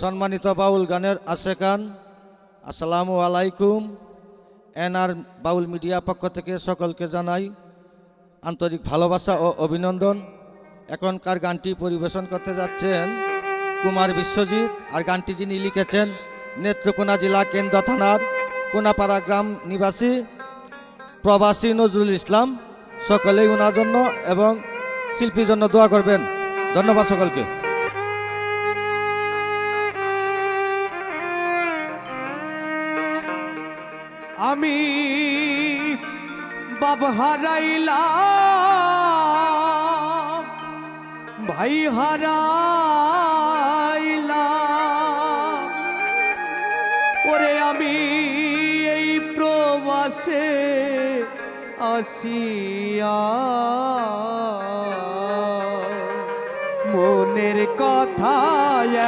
সম্মানিত বাউল গানের আশেকান, আসসালামু আলাইকুম। এনআর বাউল মিডিয়া পক্ষ থেকে সকলকে জানাই আন্তরিক ভালোবাসা ও অভিনন্দন। এখনকার গানটি পরিবেশন করতে যাচ্ছেন কুমার বিশ্বজিৎ, আর গানটি যিনি লিখেছেন নেত্রকোনা জেলা কেন্দ্র থানার কোনাপাড়া গ্রাম নিবাসী প্রবাসী নজরুল ইসলাম। সকলেই ওনার জন্য এবং শিল্পীর জন্য দোয়া করবেন। ধন্যবাদ সকলকে। আমি বাব হারাইলাম ভাই হারাইলাম। ওরে আমি এই প্রবাসে আসিয়া মনের কথা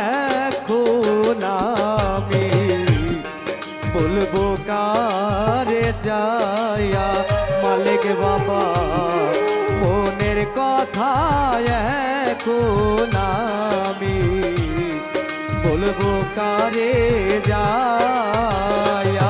এখন যায়া মালিক বাবা মনের কথা এখন বলব কারে যায়া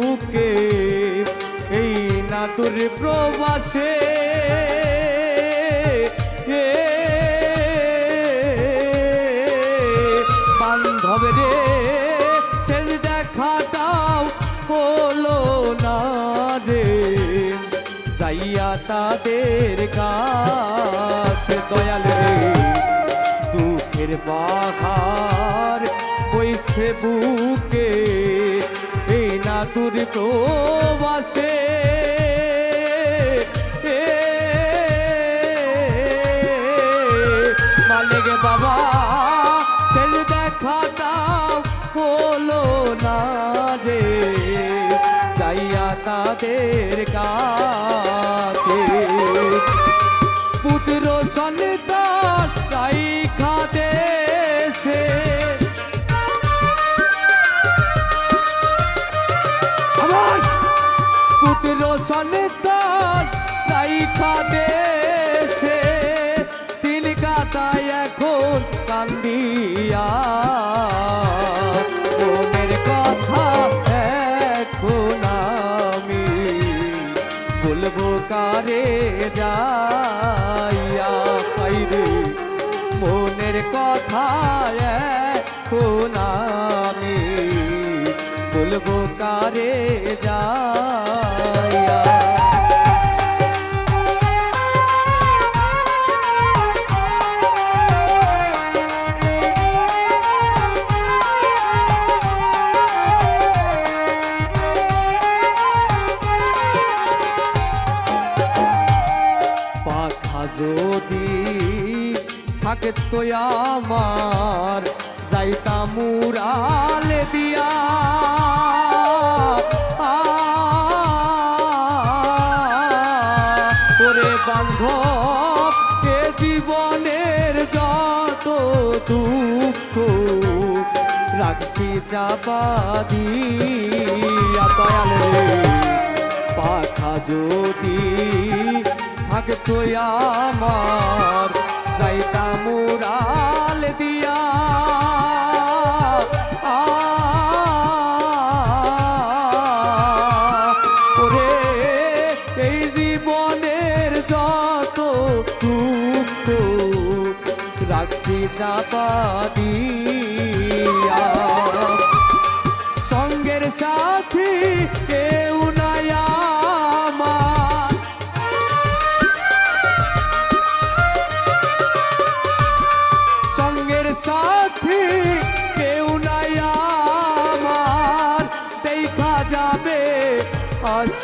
বুকে এই না তোর প্রবাসে বান্ধব রে, শেষ দেখাটাও হলো না রে। যাইয়া তাদের কাছে দয়াল রে, দুঃখের পাহাড় বইছে বুকে। এই না তোর প্রবাসে মালিক বাবা শেষ দেখাটাও হলো না রে যাইয়া তাদের কাছে। সন্তান খাতে সে তিন কাটায় এখন কান্দিয়া। মনের কথা কথা বলব কারে যাইয়া আমার, যাইতাম মুরালে দিয়া। ওরে বান্ধব, এ জীবনের যত দুঃখ, রাখছি চাপা দিয়া। দয়াল পাখা যদি থাকতো আমার যাইতাম উড়াল দিয়া। ওরে এই জীবনের যত দুঃখ রাখছি চাপা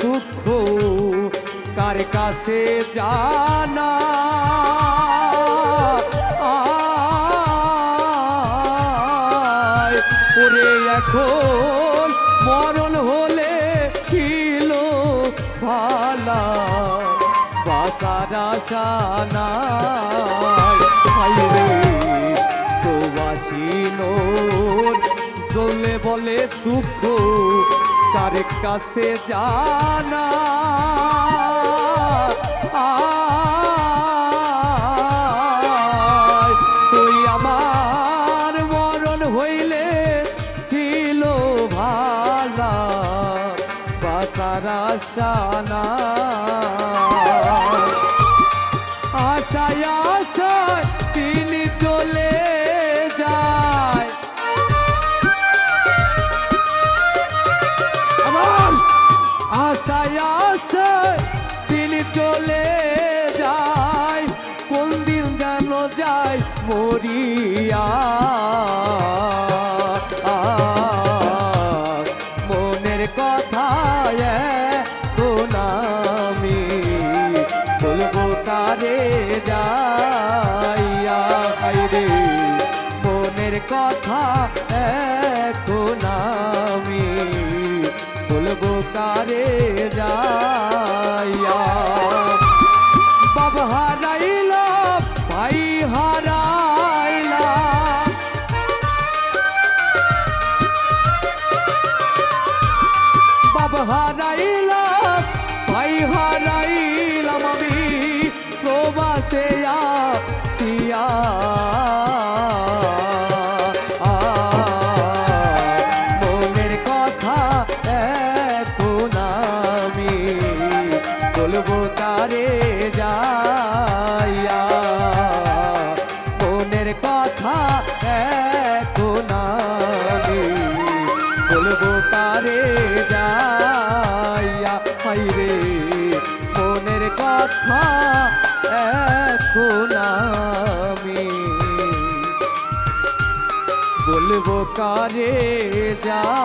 দুঃখ কার কাছে জানা? ওরে এখন মরণ হলে ছিল ভালা বাসার আশা কাছে জানা। তুই আমার মরণ হইলে ছিল আশা বাবা হারাইলাম ভাই হারাইলাম আমি প্রবাসে আসিয়া হাইরে মনের কথা এখন আমি বলব কারে যাইয়া।